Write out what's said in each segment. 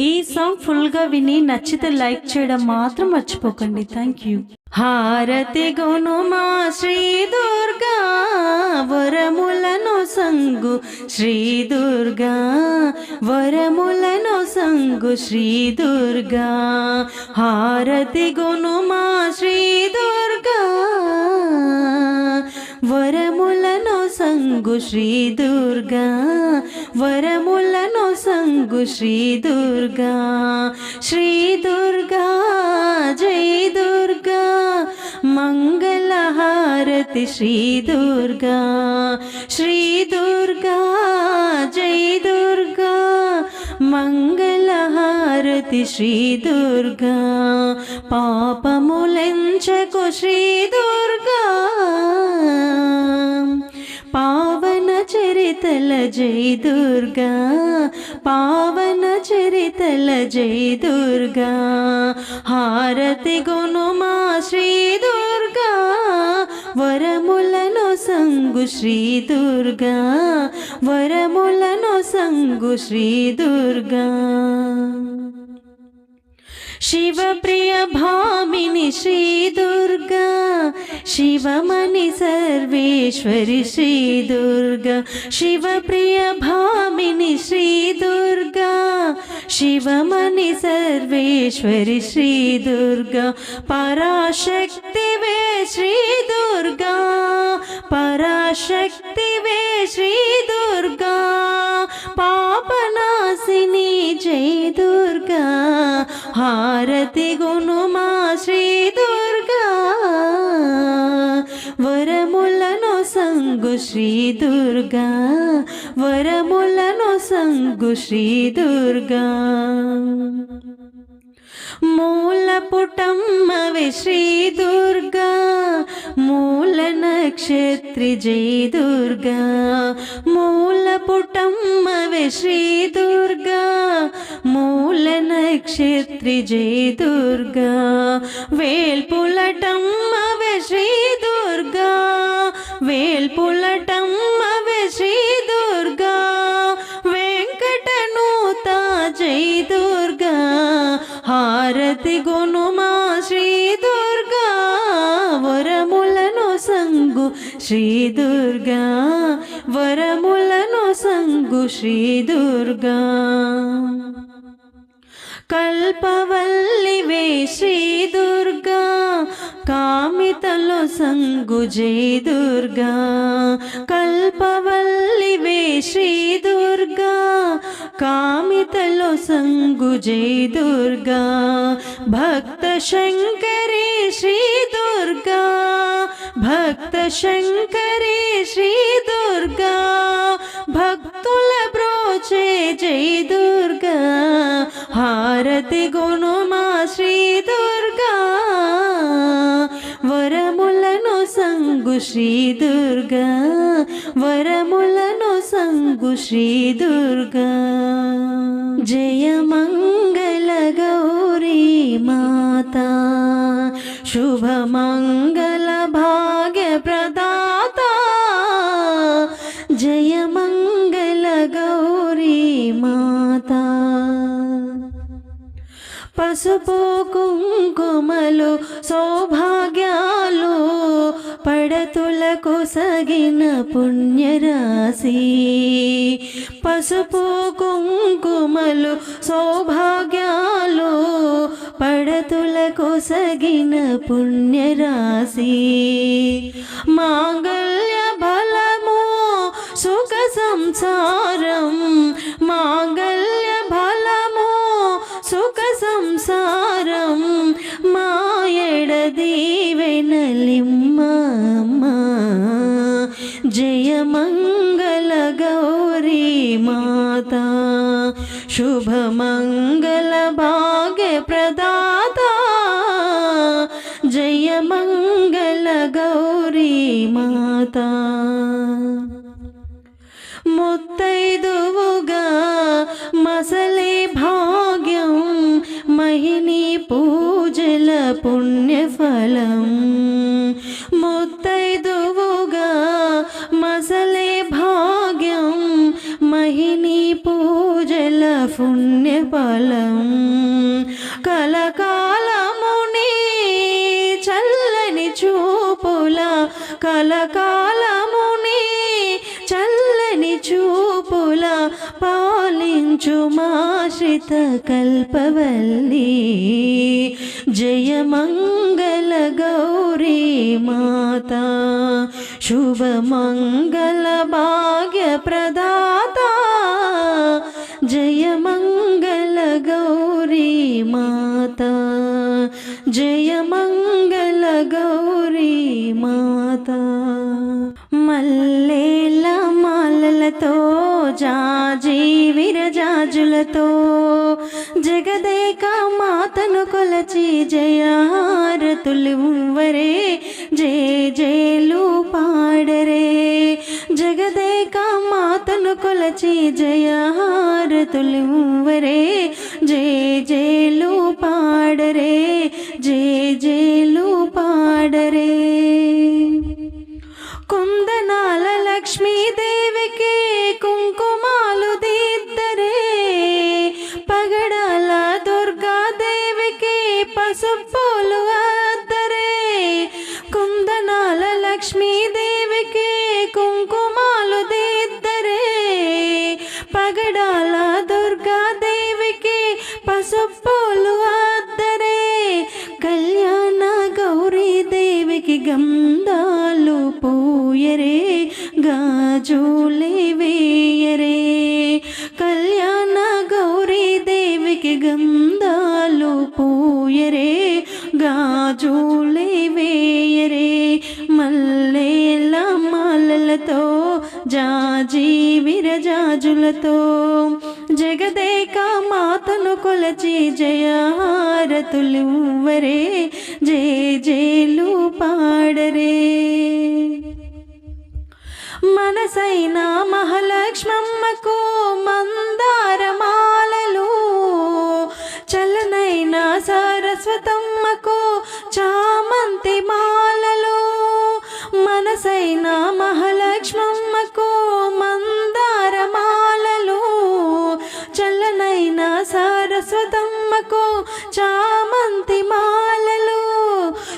ఈ సాంగ్ ఫుల్గా విని నచ్చితే లైక్ చేయడం మాత్రం మర్చిపోకండి. Thank you. హారతి గునుమా శ్రీ దుర్గా వరములను సంగు శ్రీ దుర్గా వరములను సంగు శ్రీ దుర్గా. హారతి గునుమా శ్రీ దుర్గా వరములను సంగు శ్రీ దుర్గా వరములను సంగు శ్రీ దుర్గా. శ్రీ దుర్గా జై దుర్గా మంగళహారతి శ్రీ దుర్గా. శ్రీ దుర్గా జై దుర్గా మంగళహారతి శ్రీ దుర్గా పాపములెంచకు శ్రీ దుర్గా. పావన చరితల జై దుర్గా పావన చరితల జై దుర్గా. హారతి గుణుమా శ్రీ దుర్గా వరములను సంగు శ్రీ దుర్గా. వరములను సంగు శ్రీ దుర్గా. శివప్రియ భామిని శ్రీ దుర్గా శివమణి సర్వేశ్వరి శ్రీ దుర్గా శివప్రియ భామిని శ్రీ దుర్గా శివమణి సర్వేశ్వరి శ్రీ దుర్గా పరాశక్తివే శ్రీ దుర్గా. పాపనాశిని జై దుర్గా. హారతి గుణుమా శ్రీ దుర్గా. వరములను సంగు శ్రీ దుర్గా. వరములను సంగు శ్రీ దుర్గా. మూల పుటమ్మవి శ్రీ దుర్గా మూల నక్షత్రి జయ దుర్గా. మూల పుటమ్మవి శ్రీ దుర్గా మూల నక్షత్రి జయ దుర్గా. వేల్పులటమ్మవి శ్రీ దుర్గా వేల్పులటమ్మవి శ్రీ దుర్గా వరములను సంగు శ్రీ దుర్గా. కల్పవల్లివే శ్రీ దుర్గా కామితలో సంగు జై దుర్గా. కల్పవల్లివే శ్రీ దుర్గా కామితలో సంగు జై దుర్గా. భక్త శంకరే శ్రీ దుర్గా భక్త శంకరి శ్రీ దుర్గా భక్తుల బ్రోచే జై దుర్గా హారతి గుణమా శ్రీ దుర్గా వరములను సంగు శ్రీ దుర్గా వరములను సంగు పసుపు కుంకుమలు సౌభాగ్యాలు పడతులకు సగిన పుణ్యరాశి. పసుపు కుంకుమలు సౌభాగ్యాలు పడతులకు సగిన పుణ్యరాశి. మాంగళ్య బలము సుఖ సంసారం మాతా శుభ మంగళ భాగ్య ప్రదాత జయ మంగళ గౌరీ మాతా ముత్తైదువుగా మసలే భాగ్యం మహిని పూజల పుణ్యఫలం పుణ్యఫలం. కలకాలముని చల్లని చూపుల కలకాలముని చల్లని చూపుల పాలించు మాశ్రిత కల్పవల్లి జయమంగళ గౌరీ మాత శుభమంగళ భాగ్య ప్రదాతా జయమంగళ గౌరీ మాత. జయమంగళ గౌరీ మాత మల్లేల మాలలతో జాజీ విరజాజులతో జగదేక మాతను కొలచి జయారతులివ్వరే జయ జయలు పాడరే జగదేక మాతను కొలచి జయారతులివ్వరే జయ జయలు పాడరే జయ జయలు గంధాలు పూయరే గాజులే వేయరే మల్లెల మాలలతో జాజీ విరజాజులతో. జగదేక మాతను కొలచి జయారతులువరే జయ జయలు పాడరే. మనసైన మహాలక్ష్మమ్మకు మందారమాలలు చలనైన సారస్వతమ్మకు చామంతి మాలలు మనసైన మహాలక్ష్మమ్మకు మందారమాలలు. చల్లనైన సారస్వతమ్మకు చామంతి మాలలు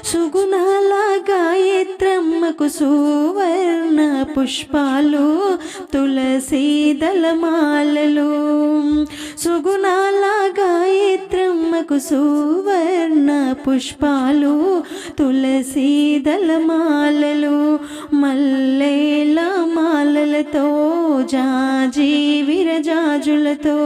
సుగుణాల గాయత్రమ్మకు సువర్ణ పుష్పాలు తులసి దళమాలలు. సుగుణాల గాయత్రమ్మకు సువర్ణ పుష్పాలు తులసి దళమాలలు మల్లేల మాలలతో జాజీ విరజాజులతో.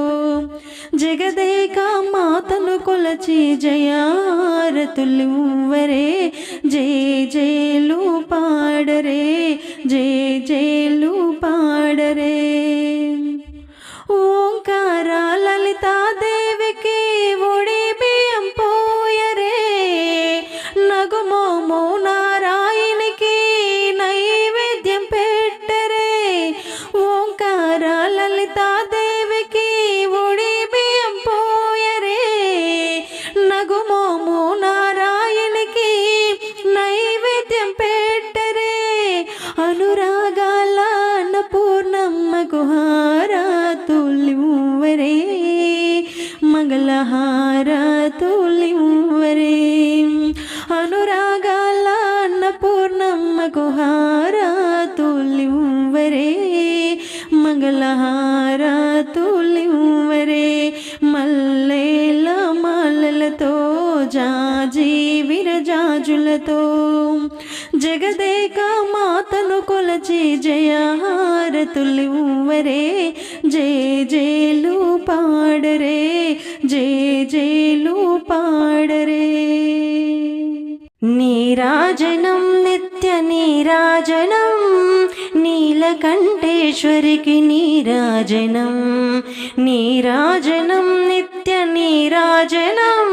జగదేక మాతను కొలచి జయారతులువరే జయ జయలు పాడరే జయ జయలు పాడరే. విరజాజులతో జగదేక మాతను కొలచి జయహారతులివ్వరే జయ జయలు పాడరే జయ జయలు పాడరే. నీరాజనం నిత్య నీరాజనం నీలకంఠేశ్వరికి నీరాజనం. నీరాజనం నిత్య నీరాజనం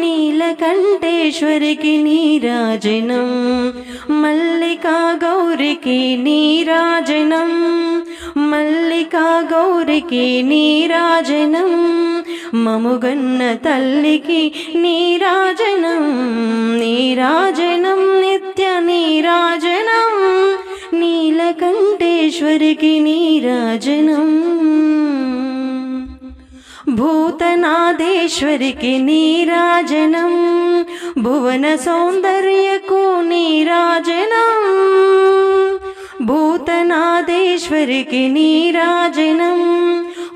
నీలకంఠేశ్వరికి నీరాజనం. మల్లికా గౌరికి నీరాజనం మల్లికా గౌరికి నీరాజనం. మముగన్న తల్లికి నీరాజనం నీరాజనం నిత్య నీరాజనం నీలకంఠేశ్వరికి నీరాజనం. భూతనాదేశ్వరికి నీరాజనం భువన సౌందర్యకు నీరాజనం భూతనాదేశ్వరికి నీరాజనం.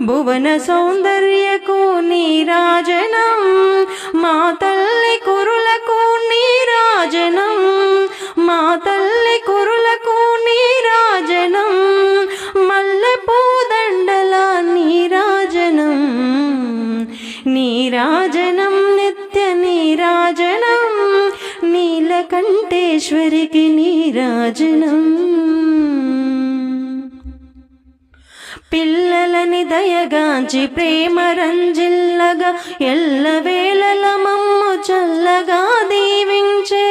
భువన సౌందర్యకు నీరాజనం మా తల్లి కురులకు నీరాజనం మా తల్లి కురులకు నీరాజనం మల్లె పూదండల నీరాజనం నీరాజనం నిత్య నీరాజనం నీలకంఠేశ్వరికి నీరాజనం. ఎల్లని దయగాంచి ప్రేమ రంజిల్లగా ఎల్లవేళల మమ్ము చల్లగా దీవించే.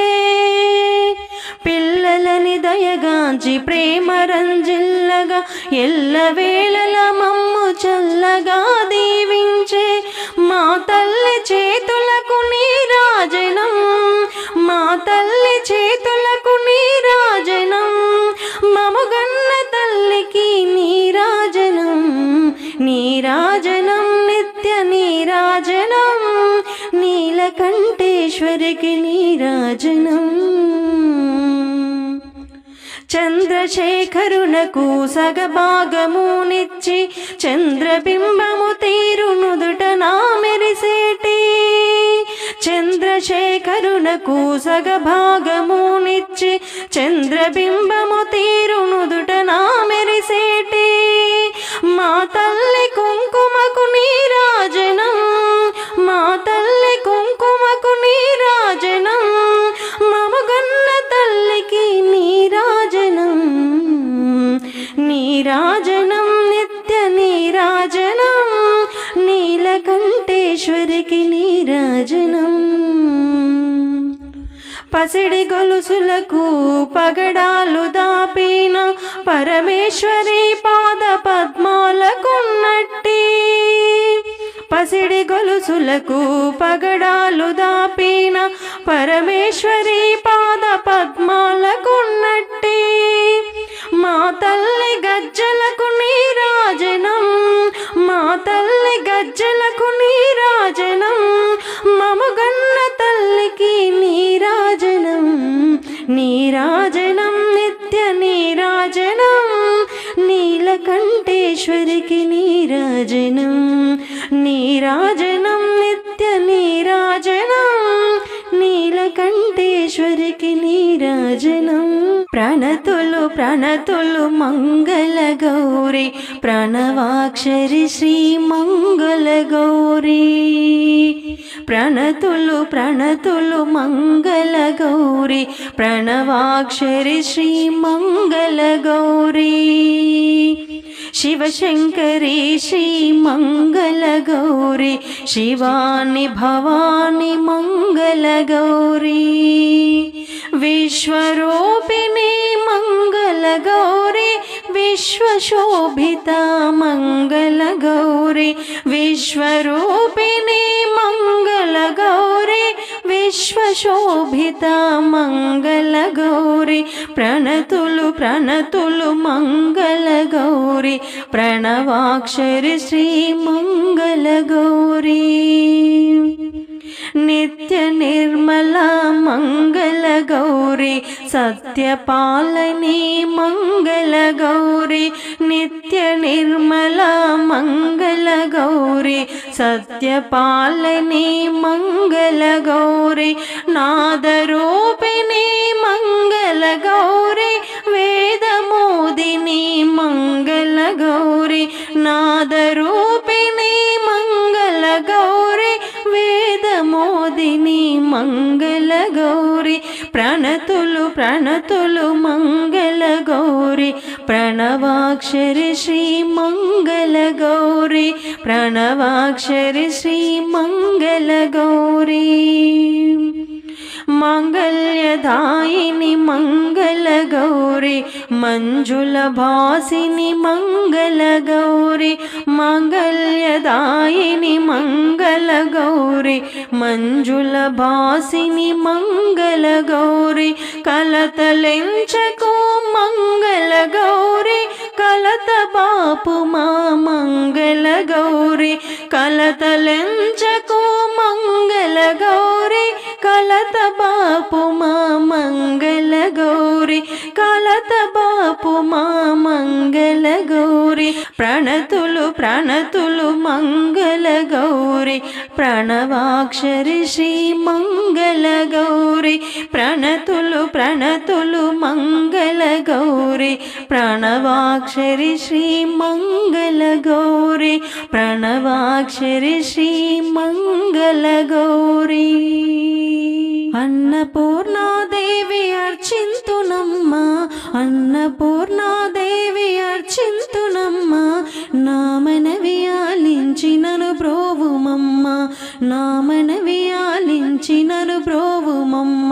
పిల్లలని దయగాంచి ప్రేమ రంజిల్లగా ఎల్లవేళల మమ్ము చల్లగా దీవించే. మా తల్లి చేతులకు నీరాజనం మా తల్లి నీరాజనం నిత్య నీరాజనం నీలకంఠేశ్వరికి నీరాజనం. చంద్రశేఖరునకు సగభాగమునిచ్చి చంద్రబింబము తీరునుదుట నా మెరిసేటి చంద్రశేఖరునకు సగభాగమునిచ్చి చంద్రబింబము తీరునుదుట నా మెరిసేటి మా నీలకంఠేశ్వరికి నీరాజనం. పసిడి గొలుసులకు పగడాలు దాపిన పరమేశ్వరి పాద పద్మాలకున్నట్టి. పసిడి గొలుసులకు పగడాలు దాపిన పరమేశ్వరి పాద పద్మాలకున్నట్టి. మా తల్లి గజ్జలకు వెంకటేశ్వరికి నీరాజనం నీరాజనం నిత్య నీరాజనం నీలకంఠేశ్వరికి నీరాజనం ప్రణతులు ప్రణతులు మంగళ గౌరి. ప్రణవాక్షరి శ్రీ మంగళ గౌరీ. ప్రణతులు ప్రణతులు మంగళ గౌరి. ప్రణవాక్షరి శ్రీ మంగళ గౌరీ. శివశంకరి శ్రీ మంగళ గౌరి శివాని భవాని మంగళ గౌరీ విశ్వరూపిణి మంగళ విశ్వశోభిత మంగళ గౌరి ప్రణతులు ప్రణతులు మంగళ గౌరి ప్రణవాక్షరి శ్రీ మంగళ గౌరీ. నిత్య నిర్మల మంగళ గౌరి సత్యపాలని మంగళ గౌరి నిత్య నిర్మల మంగళ గౌరి సత్యపాలని మంగళ గౌరి నాదరూపిణి మంగళ గౌరి వేదమోదిని మంగళ గౌరి నాదరూపిణి మోదిని మంగళ గౌరి ప్రణతులు ప్రణతులు మంగళ గౌరి ప్రణవాక్షరి శ్రీ మంగళ గౌరి ప్రణవాక్షరి శ్రీ మంగళ గౌరీ. మంగళ్యదాయిని మంగళ గౌరి మంజుల భాసిని మంగళ గౌరి మంగళ్యదాయిని మంగళ గౌరి మంజుల భాసిని మంగళ గౌరి కలతలెంచకు మంగళ గౌరి కలత బాపు మా మంగళ గౌరి కలతలెంచకు మంగళ గౌరి కలత బాపు మా మంగళ గౌరి కలత బాపు మా మంగళ గౌరి. ప్రణతులు ప్రణతులు మంగళ గౌరి ప్రణవాక్షరి శ్రీ మంగళ గౌరి. ప్రణతులు ప్రణతులు మంగళ గౌరి ప్రణవాక్షరి శ్రీ మంగళ గౌరి. ప్రణవాక్షరి శ్రీ మంగళ గౌరీ. అన్నపూర్ణాదేవి అర్చింతునమ్మ అన్నపూర్ణాదేవి అర్చింతునమ్మ నా మనవి ఆలించినను ప్రోవుమమ్మ నా మనవి ఆలించినను బ్రోవుమమ్మ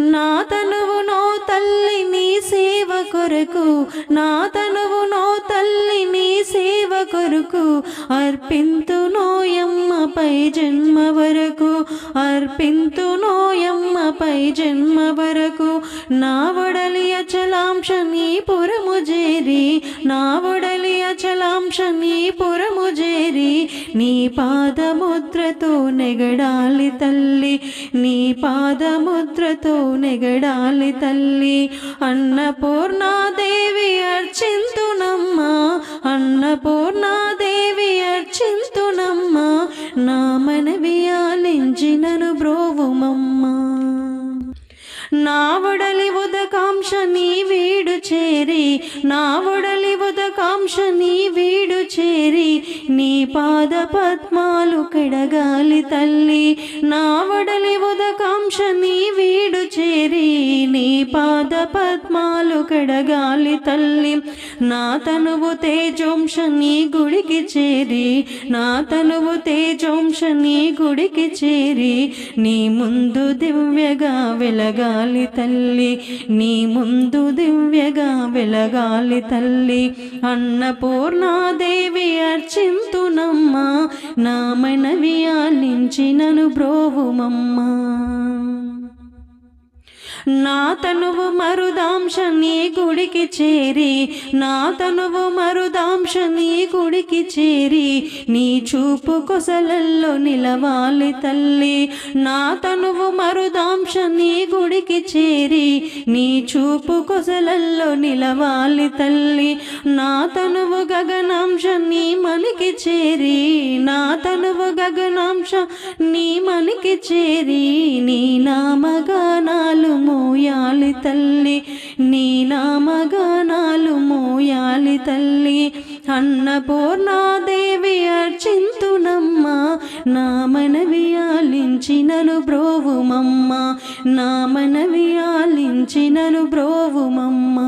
నా తనువు నో తల్లి నీ సేవ కొరకు నా తనువు నో తల్లి నీ సేవ కొరకు అర్పింతు నోయమ్మ పై జన్మ వరకు. అర్పింతు అర్పింతునోయమ్మ పై జన్మ వరకు. నా వడలి అచలాంశ నీ పురము చేరి నా వడలి అచలాంశ నీ పురము చేరి నీ పాదముద్రతో నెగడాలి తల్లి నీ పాదముద్రతో నెగడాలి తల్లి. అన్నపూర్ణాదేవి అర్చింతునమ్మ అన్నపూర్ణాదేవి అర్చింతునమ్మ. నా మనవి ఆలించినను బ్రోవుమమ్మా. నా వడలి ఉదకాంక్ష నీ వీడు చేరి నా వడలి ఉదకాంక్ష నీ వీడు చేరి నీ పాద పద్మాలు కడగాలి తల్లి. నా వడలి ఉదకాంక్ష నీ వీడు చేరి నీ పాద పద్మాలు కడగాలి తల్లి. నా తనువు తేజోంశ నీ గుడికి చేరి నా తనువు తేజోంశ నీ గుడికి చేరి నీ ముందు దివ్యగా వెలగాలి తల్లి నీ ముందు దివ్యగా వెలగాలి తల్లి. అన్నపూర్ణాదేవి అర్చింతునమ్మా నా మనవి ఆలించినను బ్రోవుమమ్మా. నా తనువు మరుదాంశ నీ గుడికి చేరి నా తనువు మరుదాంశ నీ గుడికి చేరి నీ చూపు కొసలల్లో నిలవాలి తల్లి. నా తనువు మరుదాంశ నీ గుడికి చేరి నీ చూపు కొసలల్లో నిలవాలి తల్లి. నా తనువు గగనాంశ నీ మనికి చేరి నా తనువు గగనాంశ నీ మనికి చేరి నీ నామగానాలు మోయాలి తల్లి నీ నామగానాలు మోయాలి తల్లి. అన్నపూర్ణాదేవి అర్చింతునమ్మ నా మనవి ఆలించినను బ్రోవుమమ్మ నా మనవి ఆలించినను బ్రోవుమమ్మ.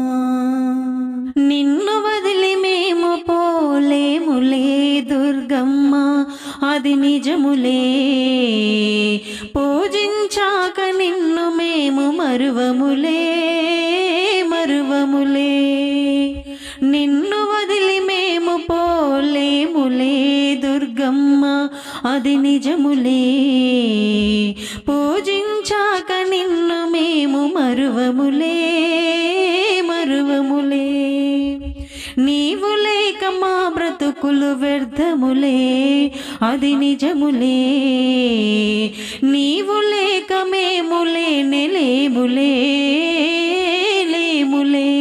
నిన్ను వదిలి మేము పోలేములే దుర్గమ్మ అది నిజములే. మరువములే మరువములే. నిన్ను వదిలి మేము పోలేములే దుర్గమ్మ అది నిజములే. పూజించాక నిన్ను మేము మరువములే. మరువములే బ్రతుకులు వ్యర్థములే అది నిజములే. నీవు లేక మేములే లేనే లేములే.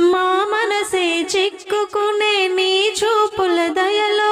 మా మనసే చిక్కుకునే నీ చూపుల దయలో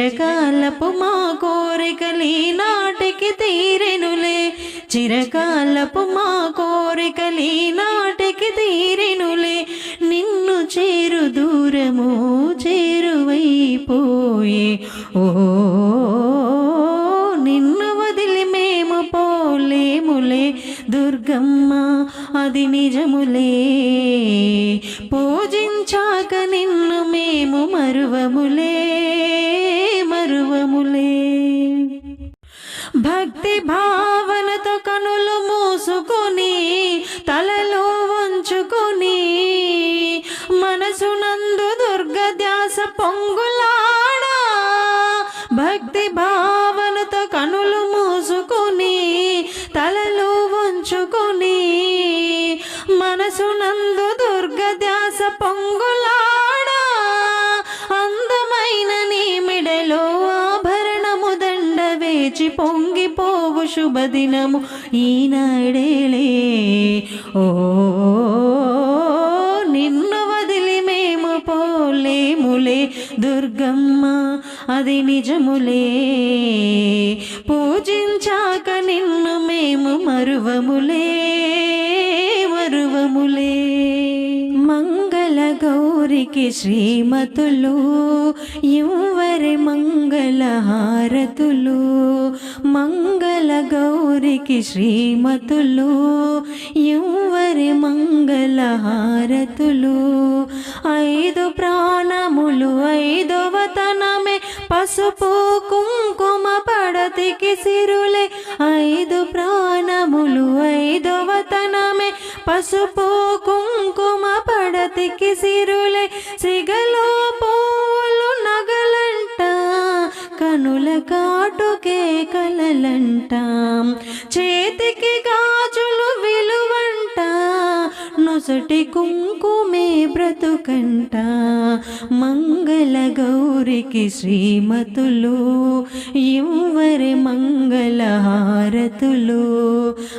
చిరకాలపు మా కోరికలి నాటికి తీరెనులే. చిరకాలపు మా కోరికలి నాటికి తీరెనులే. నిన్ను చేరు దూరము చేరువైపోయే. ఓ నిన్ను వదిలి మేము పోలేములే. దుర్గమ్మ అది నిజములే. పూజించాక నిన్ను మేము మరువములే. మరువములే భక్తి భావనతో కనులు మూసుకొని తలలో వంచుకొని మనసునందు దుర్గ ధ్యాస పొంగుల వేచి పొంగిపోవు శుభదినము ఈనాడేలే. ఓ నిన్ను వదిలి మేము పోలేములే దుర్గమ్మ అది నిజములే. పూజించాక నిన్ను మేము మరువములే మరువములే. మంగ గౌరికి శ్రీమతులు ఇవ్వరి మంగళ హారతులు. మంగళ గౌరికి శ్రీమతులు ఇవ్వరి మంగళ హారతులు. ఐదు ప్రాణములు ఐదవ తనమే పసుపు కుంకుమ పడతికి సిరులే. ఐదు ప్రాణములు ఐదవ తనమే పసుపు కుంకుమ పడతికి సిరులై సిగలో పోలు నగలంట కనుల కాటుకే కలలంట. చేతికి గా నొసటి కుంకుమే బ్రతుకంట. మంగళ గౌరికి శ్రీమతులు ఇవ్వరి మంగళ హారతులు.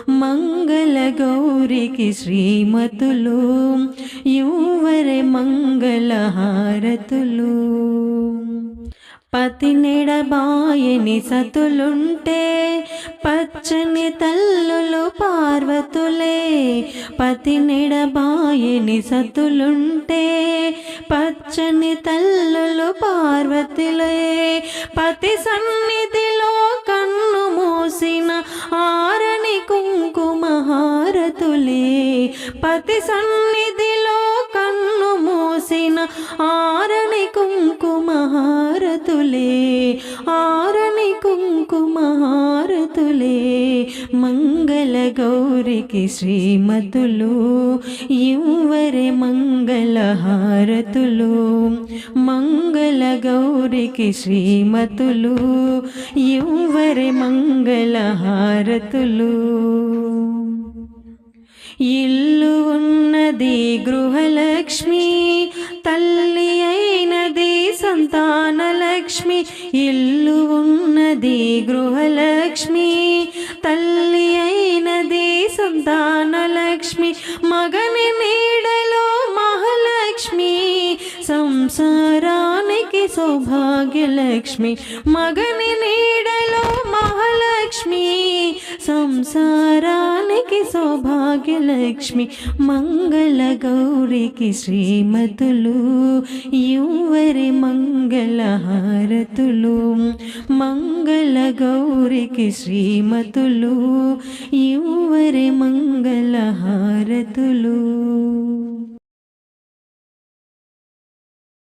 మంగళ గౌరికి శ్రీమతులు ఇవ్వరి మంగళ హారతులు. పతి నెడబాయని సతులుంటే పచ్చని తల్లులు పార్వతులే. పతి నెడబాయని సతులుంటే పచ్చని తల్లులు పార్వతులే. పతి సన్నిధిలో కన్ను మూసిన ఆరని కుంకుమహారతులే. పతి సన్ని మంగళ గౌరికి శ్రీమతులు యువరి మంగళ హారతులు. మంగళ గౌరికి శ్రీమతులు యువరి మంగళ హారతులు. ఇల్లు ఉన్నది గృహలక్ష్మి తల్లి అయినది సంతానలక్ష్మి. ఇల్లు ఉన్నది గృహలక్ష్మి తల్లి అయినది సంతానలక్ష్మి మగని నీడలో మహాలక్ష్మి సంసారానికి సౌభాగ్యలక్ష్మి మగని నీడలో మహాలక్ష్మి సంసారానికి సౌభాగ్యలక్ష్మి మంగళ గౌరికి శ్రీమతులు యువరి మంగళహారతులు మంగళ గౌరికి శ్రీమతులు యువరి మంగళహారతులు